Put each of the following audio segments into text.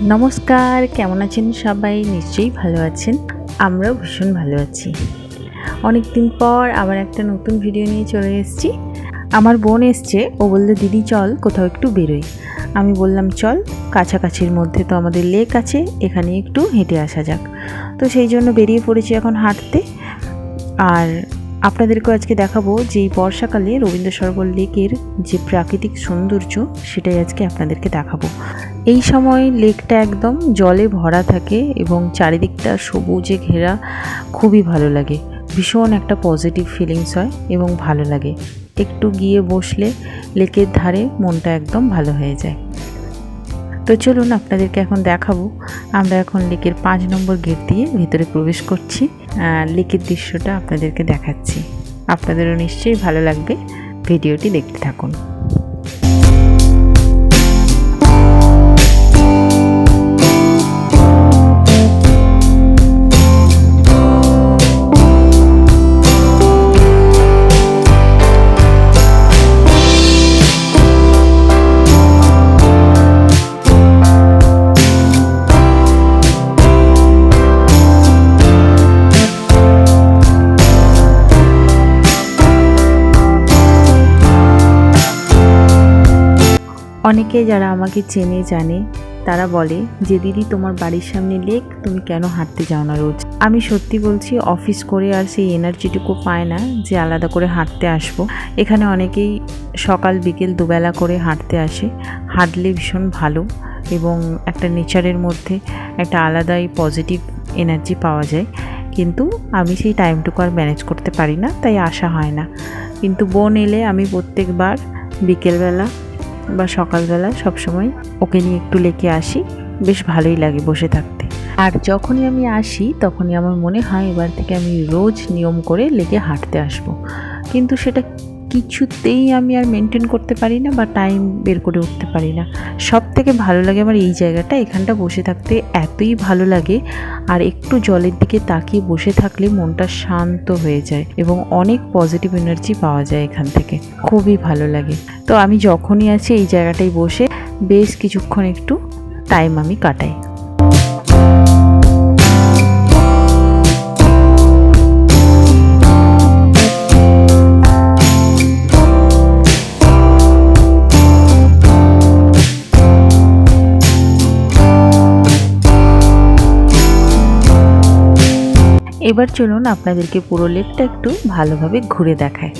নমস্কার, কেমন আছেন সবাই? নিশ্চয়ই ভালো আছেন। আমরাও ভীষণ ভালো আছি। অনেক দিন পর আবার একটা নতুন ভিডিও নিয়ে চলে এসেছি। আমার বোন এসছে, ও বলল, দিদি, চল, কোথাও একটু বেরোই। আমি বললাম, চল, কাছাকাছির মধ্যে তো আমাদের লেক আছে, এখানে একটু হেঁটে আসা যাক। তো সেই জন্য বেরিয়ে পড়েছি এখন হাঁটতে। আর আপনাদেরকেও আজকে দেখাবো যে এই বর্ষাকালে রবীন্দ্র সরোবর লেকের যে প্রাকৃতিক সৌন্দর্য, সেটাই আজকে আপনাদেরকে দেখাবো। এই সময় লেকটা একদম জলে ভরা থাকে এবং চারিদিকটা সবুজে ঘেরা, খুবই ভালো লাগে। ভীষণ একটা পজিটিভ ফিলিংস হয় এবং ভালো লাগে। একটু গিয়ে বসলে লেকের ধারে মনটা একদম ভালো হয়ে যায়। তো চলুন আপনাদেরকে এখন দেখাবো। আমরা এখন লেকের পাঁচ নম্বর গেট দিয়ে ভিতরে প্রবেশ করছি। লেকের দৃশ্যটা আপনাদেরকে দেখাচ্ছি। আপনাদেরও নিশ্চয়ই ভালো লাগবে। ভিডিওটি দেখতে থাকুন। অনেকে যারা আমাকে চেনে, জানে, তারা বলে, যে দিদি, তোমার বাড়ির সামনে লেক তুমি কেন হাঁটতে যাও না রোজ? আমি সত্যি বলছি অফিস করে আর সেই এনার্জিটুকু পায় না যে আলাদা করে হাঁটতে আসব। এখানে অনেকেই সকাল, বিকেল, দুবেলা করে হাঁটতে আসে। হাঁটলে ভীষণ ভালো এবং একটা নেচারের মধ্যে একটা আলাদাই পজিটিভ এনার্জি পাওয়া যায়। কিন্তু আমি সেই টাইমটুকু আর ম্যানেজ করতে পারি না, তাই আসা হয় না। কিন্তু বোন এলে আমি প্রত্যেকবার বিকেলবেলা বা সকালবেলা সবসময় ওকে নিয়ে একটু লেকে আসি, বেশ ভালোই লাগে বসে থাকতে আর যখনই আমি আসি, তখনই আমার মনে হয় এবার থেকে আমি রোজ নিয়ম করে লেগে হাঁটতে আসব। কিন্তু সেটা কিছুতেই আমি আর মেনটেন করতে পারি না বা টাইম বের করে উঠতে পারি না। সব থেকে ভালো লাগে আমার এই জায়গাটা, এখানটা বসে থাকতে এতই ভালো লাগে আর একটু জলের দিকে তাকিয়ে বসে থাকলে মনটা শান্ত হয়ে যায় এবং অনেক পজিটিভ এনার্জি পাওয়া যায় এখান থেকে। খুবই ভালো লাগে। তো আমি যখনই আছি এই জায়গাটায় বসে বেশ কিছুক্ষণ একটু টাইম আমি কাটাই। এবার চলুন আপনাদেরকে পুরো লেকটা একটু ভালোভাবে ঘুরে দেখায়।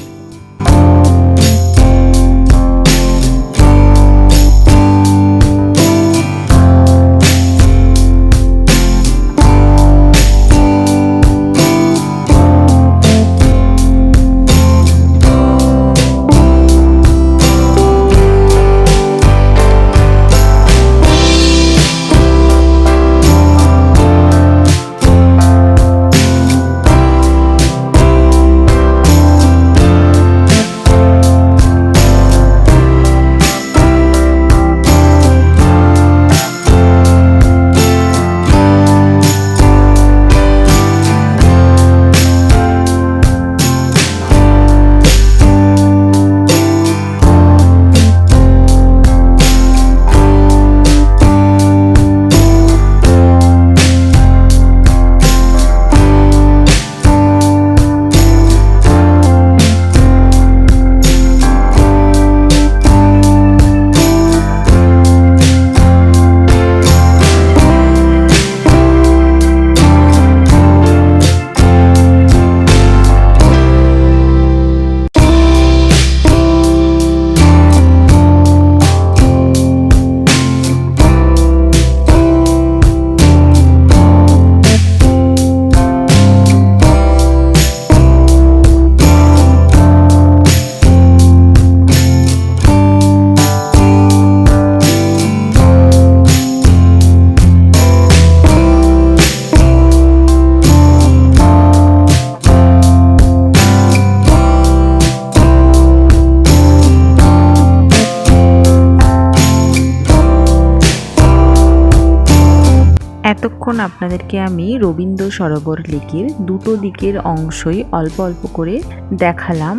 এতক্ষণ আপনাদেরকে আমি রবীন্দ্র সরোবর লেকের দুটো দিকের অংশই অল্প অল্প করে দেখালাম।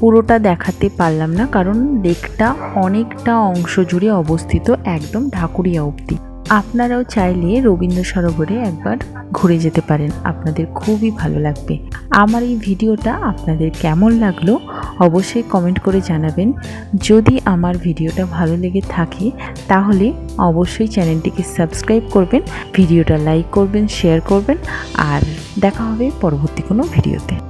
পুরোটা দেখাতে পারলাম না, কারণ লেকটা অনেকটা অংশ জুড়ে অবস্থিত একদম ঢাকুরিয়া অবধি। আপনারাও চাইলে রবীন্দ্র সরোবরে একবার ঘুরে যেতে পারেন। আপনাদের খুবই ভালো লাগবে। আমার এই ভিডিওটা আপনাদের কেমন লাগল অবশ্যই কমেন্ট করে জানাবেন। যদি আমার ভিডিওটা ভালো লেগে থাকে, তাহলে অবশ্যই চ্যানেলটিকে সাবস্ক্রাইব করবেন, ভিডিওটা লাইক করবেন, শেয়ার করবেন, আর দেখা হবে পরবর্তী কোনো ভিডিওতে।